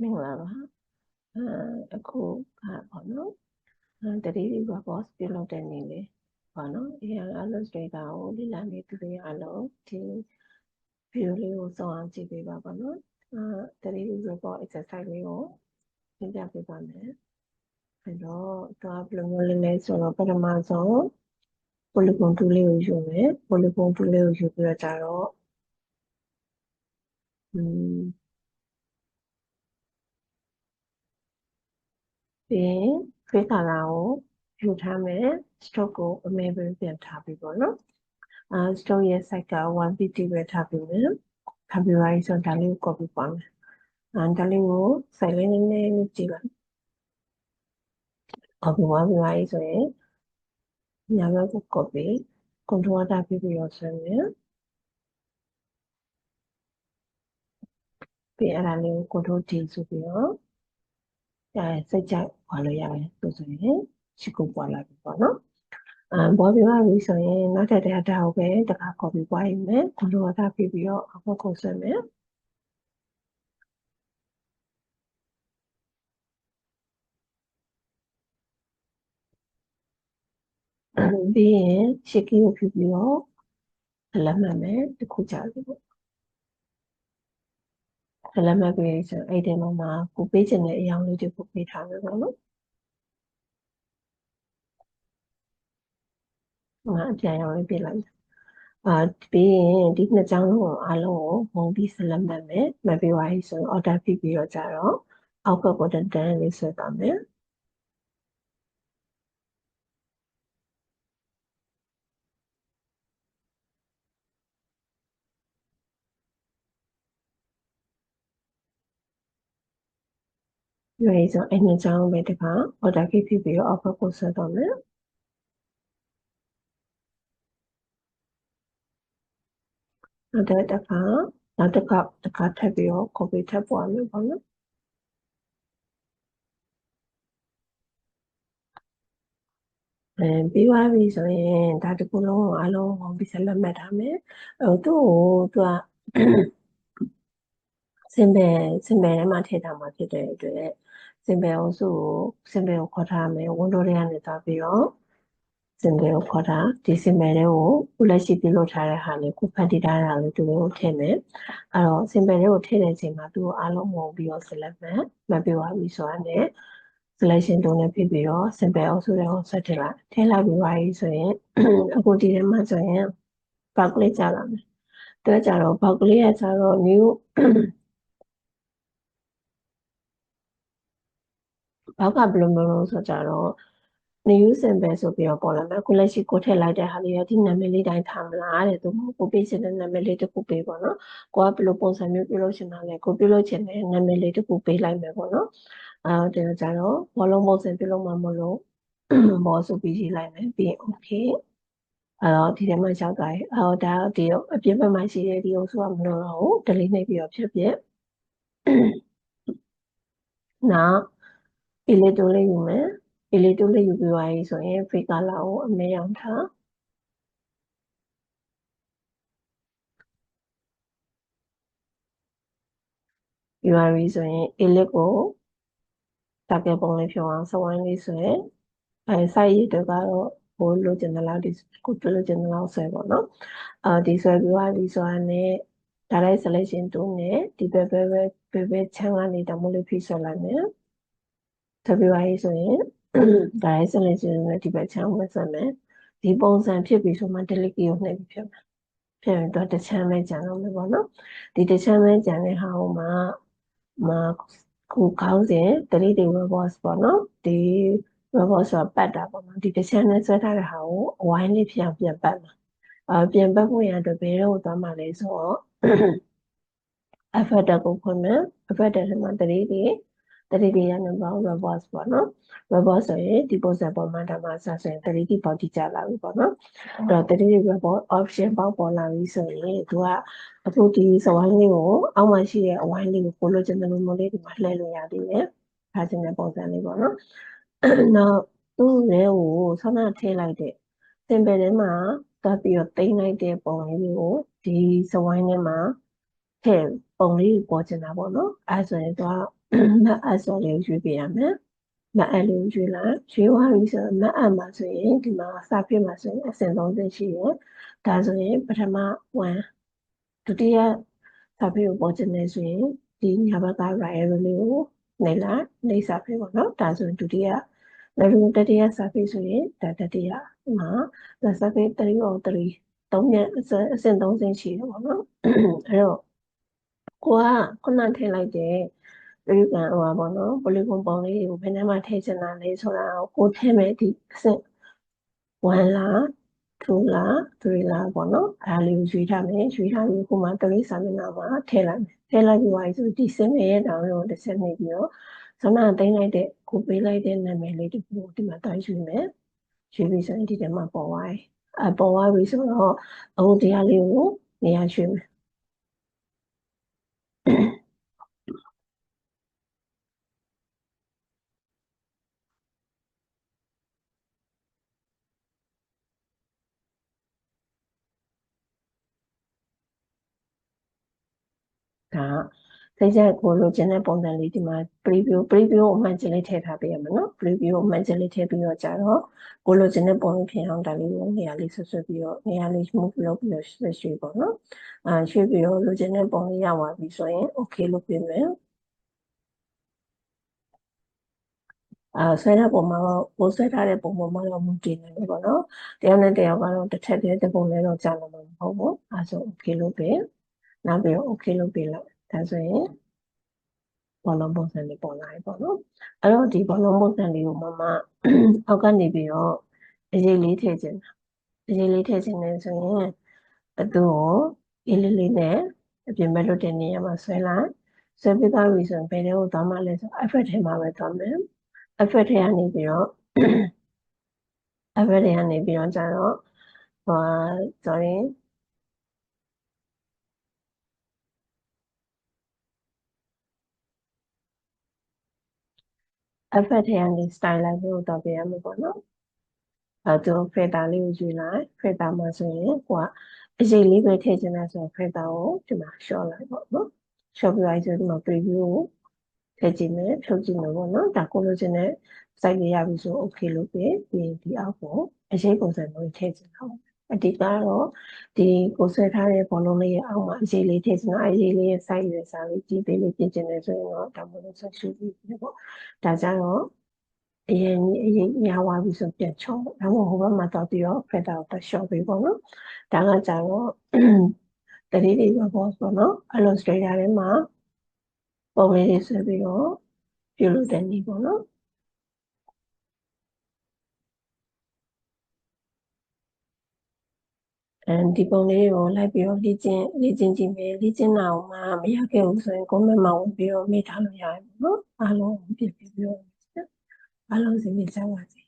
မင်္ဂလာပါအဲအခုကပေါ့နော်အဲတတိယ report ပြုလုပ်တဲ့နေ့လေးပေါ့နော် AI illustrator ကိုလေ့လာနေသူတွေအားလုံးဒီ video လေးကိုစောင့်အောင်ကြည့်ပေးပါပေါ့နော်အဲတတိယ report exercise လေးကိုသင်ပြပေးပါမယ်အဲတော့သူကဘယ်လိုမျိုးလေးလဲဆိုတော့ပထမဆုံး polygon tool လေးကိုယူမယ် polygon tool လေးကိုယူပြီးတော့ကြတော့ ပြီးရင် face color ကိုယူထားမယ် stroke ကိုအမေပဲပြန်ထားပြီးပေါ့နော်အဲ stroke ရဲ့ size က150ပဲထားပြီးမယ် copyright ဆိုဒါလေးကို copy ပါမယ်အဲဒါလေးကို size လေးနည်းနည်းလေးကြည့်လိုက် copy ပါပြီးပါဆိုရင်ညာဘက်ကို copy control တာပြီးပြီးတော့ဆွဲမယ်ပြီးအဲ့ဒါလေးကို control T ဆိုပြီးတော့ အဲစိတ်ကြိုက်ပွားလို့ရတယ်ဆိုဆိုရင်ရှိကိုပွားလာပြီပေါ့နော်အဲပွားပြပါပြီဆိုရင်နောက်ထပ်တဲ့ဒါကိုပဲတခါ copy ပွားယူမယ် control တာပြီးပြီးတော့အခုကိုဆွဲမယ်ပြီးရင်ရှစ်ကီကိုဖြူပြီးတော့လက်မှတ်မယ်တခုကြပြီပေါ့ လက်မှတ်ပြီးဆိုအဲ့ဒီမှာမှာကိုပေးချင်တဲ့အကြောင်းလေးတွေကိုပေးထားမယ်ပေါ့နော်ငါအပြန်ရောင်းလေးပြလိုက်အာပြီးရင်ဒီနှစ်ကြောင်းလုံးကိုအားလုံးကိုမုံပြီးဆက်လက်မှတ်မယ်မှတ်ပြီးသွားပြီဆိုရင် order ဖြစ်ပြီးတော့ကြတော့အောက်ကကိုတန်တန်လေးဆွဲပါမယ် ရွေးဆိုအဲ့နှစ်ကြောင်းပဲတခါ order ဖြစ်ပြီးတော့အောက်ကကိုဆွဲတော့မယ်နောက်တစ်ခါနောက်တစ်ခါတစ်ခါထပ်ပြီးတော့ copy ထပ်ပွားမယ်ပေါ့နော်အဲပြီးသွားပြီဆိုရင်ဒါတကူလုံးကိုအလုံးဟောပြီးဆက်လက်မှတ်ထားမယ်အဲသူ့ကိုသူကစင်ပယ်စင်ပယ်ထဲမှာထည့်ထားမှာဖြစ်တဲ့အတွက် စင်ပယ်အုပ်စုကိုစင်ပယ်ကိုခေါ်ထားမယ်ဝန်တိုတွေကနေသွားပြီးတော့စင်ပယ်ကိုခေါ်ထားဒီစင်ပယ်တွေကိုခုလက်ရှိပြုလုပ်ထားတဲ့ဟာလေးကိုဖန်တီးထားတာလေးသူတို့ကိုထည့်မယ်အဲ့တော့စင်ပယ်တွေကိုထည့်တဲ့အချိန်မှာသူ့ကိုအားလုံးဝင်ပြီးတော့ select မှတ်မှတ်ပြီးသွားပြီဆိုတော့ selection tool နဲ့ဖြစ်ပြီးတော့ simple အုပ်စုတွေကိုဆက်ထည့်လိုက်ထည့်လိုက်ပြီးပါပြီဆိုရင်အခုဒီထဲမှာဆိုရင် box လေးကြာလာမယ်တွဲကြတော့ box လေးကကြာတော့ new ဘောက်ကဘယ်လိုမျိုးလို့ဆိုကြတော့ new simple ဆိုပြီးတော့ပေါ်လာမယ်အခုလက်ရှိကိုထည့်လိုက်တဲ့ဟာလေးကဒီနာမည်လေးတိုင်းထားမလားတဲ့သူကိုပေးချင်တဲ့နာမည်လေးတစ်ခုပေးပေါ့နော်ကိုကဘယ်လိုပုံစံမျိုးပြုလုပ်ချင်တာလဲကိုပြုလုပ်ချင်တဲ့နာမည်လေးတစ်ခုပေးလိုက်မယ်ပေါ့နော်အဲဒီတော့ကြတော့ဘောလုံးပုံစံပြုလုပ်မှာမလို့ဘောဆိုပြီးရေးလိုက်မယ်ပြီးရင် okay အဲ့တော့ဒီထဲမှာရောက်သွားရင်အော်ဒါဒီအပြင်ဘက်မှာရှိတဲ့ဒီအုပ်စုကမလို့တော့ဘူး delete နှိပ်ပြီးတော့ဖြစ်ဖြစ်နောက် elite တိုးလေးယူမယ် elite တိုးလေးယူပြီးသွားပြီဆိုရင် free color ကိုအမဲရောင်ထားယူရပြီဆိုရင် elite ကိုတာကဲပုံလေးဖြုံအောင်စဝိုင်းလေးဆွဲအဲ site ရတွေကတော့ဟိုလိုချင်တဲ့လောက်ဒီကိုပြလိုချင်တဲ့လောက်ဆွဲပေါ့နော်အာဒီဆွဲပြီးသွားပြီဆိုရင် direct selection tool နဲ့ဒီဘက်ဘက်ဘက်ဘက်ဘက်ချမ်းကနေတမို့လေးဖိဆွဲလိုက်မယ် ထပ်ပြီးသွားပြီဆိုရင် direct selection နဲ့ဒီဘက်ချမ်းဝင်ဆွဲမယ်ဒီပုံစံဖြစ်ပြီဆိုမှ delete key ကိုနှိပ်ပြီးဖြစ်မယ်ဖြစ်ရင်တော့တချမ်းပဲကြံတော့မယ်ပေါ့နော်ဒီတချမ်းပဲကြံတဲ့ဟာဟိုမှာမှာခုခေါင်းစဉ် delete တွေ robots ပေါ့နော်ဒီ robot ဆိုတာပတ်တာပေါ့နော်ဒီတစ်ချက်နဲ့ဆွဲထားတဲ့ဟာကိုအဝိုင်းလေးဖြစ်အောင်ပြန်ပတ်မှာအပြန်ပတ်ဖို့ရအတွက်ဘယ်တော့သွားမှာလဲဆိုတော့ effect ကိုဖွင့်မယ် effect ထဲမှာ delete တွေ delete တွေရနေပါ robots ပေါ့နော် robot ဆိုရင်ဒီပုံစံပေါ်မှာဒါမှဆက်ဆိုရင် delete body ကြလာပြီပေါ့နော်အဲ့တော့ delete robot option ပေါက်ပေါ်လာပြီဆိုရင်သူကအခုဒီစဝိုင်းလေးကိုအောက်မှာရှိတဲ့အဝိုင်းလေးကိုကိုလိုချင်တဲ့လိုမျိုးလေးဒီမှာလှည့်လို့ရသေးတယ်။ဒါချင်တဲ့ပုံစံလေးပေါ့နော်။နောက်သူ့ရဲကိုဆောင်းနာထည့်လိုက်တဲ့ simple ထဲမှာတက်ပြီးတော့တိမ့်လိုက်တဲ့ပုံလေးကိုဒီစဝိုင်းထဲမှာထည့်ပုံလေးပေါ်ချင်တာပေါ့နော်။အဲဆိုရင်သူက မတ်အပ်စော်လေးကိုရွေးပေးရမယ်မတ်အပ်လေးကိုရွေးလိုက်ရွေးသွားပြီဆိုတော့မတ်အပ်မှာဆိုရင်ဒီမှာစာဖြစ်မှာဆိုရင်အစဉ်30ရှိရယ်ဒါဆိုရင်ပထမ1ဒုတိယစာဖြစ်ကိုပေါ်ချင်နေဆိုရင်ဒီညာဘက်က right arrow လေးကိုနှိပ်လိုက်နှိပ်စာဖြစ်ပေါ့နော်ဒါဆိုရင်ဒုတိယနောက်တစ်ခုတတိယစာဖြစ်ဆိုရင်ဒါတတိယမှာစာဖြစ်3 or 3 3ညအစဉ်30ရှိတယ်ပေါ့နော်အဲ့တော့ကိုကခုနထည့်လိုက်တဲ့ ဒီကဟိုပါပေါ့နော်ပိုလီဂွန်ပုံလေးကိုဘယ်နှမှာထည့်ချင်တာလဲဆိုတာကိုထည့်မယ်ဒီအဆင့်1လား2လား3လားပေါ့နော်အဲလေးကိုရွေးထားမယ်ရွေးထားပြီးခုမှတရိစာမျက်နှာမှာထည့်လိုက်မယ်ထည့်လိုက်ပြီးသွားပြီဆိုဒီစင်ရဲ့တောင်းလို့တစ်ဆက်နေပြီးတော့ဇုံနာသိမ့်လိုက်တဲ့ကိုပေးလိုက်တဲ့နာမည်လေးတခုကိုဒီမှာတိုင်းရွေးမယ်ရွေးပြီးဆိုရင်ဒီထဲမှာပေါ်သွားတယ်အပေါ်သွားပြီဆိုတော့အခုတရားလေးကိုနေရာရွှေ့မယ် ဒါစိတ်ကြကိုလိုချင်တဲ့ပုံစံလေးဒီမှာ preview preview ကိုမှန်ချင်လေးထည့်ထားပေးရမယ်နော် preview ကိုမှန်ချင်လေးထည့်ပြီးတော့ကြာတော့ကိုလိုချင်တဲ့ပုံလေးဖြစ်အောင်ဒါလေးကိုနေရာလေးဆွဆွပြီးတော့နေရာလေး move လုပ်ပြီးတော့ရွှေ့ပေါ့နော်အာရွှေ့ပြီးတော့လိုချင်တဲ့ပုံလေးရသွားပြီဆိုရင် okay လုပ်ပေးမယ်အာဆွဲတဲ့ပုံမှာတော့ပိုးဆွဲထားတဲ့ပုံပေါ်မှာတော့မူတည်နေတယ်ပေါ့နော်တယောက်နဲ့တယောက်ကတော့တစ်ထက်တည်းတစ်ပုံနဲ့တော့ကြာလို့မဟုတ်ဘူးအဲဆို okay လုပ်ပေး နောက်ပြီးတော့ okay လုပ်ပေးလိုက်ဒါဆိုရင်ဘောလုံးပုံစံလေးပေါ်လာပြီပေါ့နော်အဲ့တော့ဒီဘောလုံးပုံစံလေးကိုမမအောက်ကနေပြီးတော့အရေးလေးထည့်ခြင်းအရေးလေးထည့်ခြင်းနဲ့ဆိုရင်အတူကိုအေးလေးလေးနဲ့အပြင်ဘက်လွတ်တဲ့နေရာမှာဆွဲလိုက်ဆွဲပြီးသားပြီဆိုရင်ဘယ်တွေကိုသွားမှလဲဆို effort ထဲမှာပဲသွားမယ် effort ထဲကနေပြီးတော့ effort ထဲကနေပြီးတော့ကျတော့ဟို sorry effect ထဲကနေ style လိုက်လို့တော့ပြရမှာပေါ့နော်အဲသူ filter လေးကိုယူလိုက် filter မှာဆိုရင်ကိုကအရေးလေးပဲထည့်ချင်တာဆို filter ကိုဒီမှာ short လိုက်ပေါ့နော် short ပြလိုက်ဆိုဒီမှာ preview ကိုထည့်ကြည့်မယ်ဖြုတ်ကြည့်မယ်ပေါ့နော်ဒါကိုလိုချင်တဲ့ site လေးရပြီဆို okay လို့ပြပြီးဒီအောက်ကိုအရေးပုံစံမျိုးထည့်ချင်တာ အဓိကတော့ဒီကိုဆွဲထားတဲ့ဘောလုံးလေးရဲ့အောက်မှာအရေးလေးထည့်ချင်တာအရေးလေးရဲ့ size ရွယ်စားလေးကြီးပေးလေးပြင်ချင်တယ်ဆိုရင်တော့ဒါမှမဟုတ်ဆက်ရှုပြီးပေါ့ဒါကြတော့အရင်အရင်ညာဝါပြီဆိုပြန်ချုံဒါမှမဟုတ်ဟိုဘက်မှာတော့ပြီးတော့ဖက်တာကိုရှော့ပေးပေါ့နော်ဒါကကြတော့တတိတိပဲပေါ့ဆိုနော် illustrator ထဲမှာပုံလေးတွေဆွဲပြီးတော့ပြုလုပ်တဲ့နည်းပေါ့နော် အဲဒီပုံလေးကိုလိုက်ပြီးတော့လေ့ကျင့်လေ့ကျင့်ကြည့်မယ်လေ့ကျင့်တာကိုမှမရခဲ့ဘူးဆိုရင် comment မှာဝင်ပြီးတော့မေးထားလို့ရတယ်ပေါ့နော်အားလုံးပြည့်ပြီးတော့အားလုံးစီနေကြပါစေ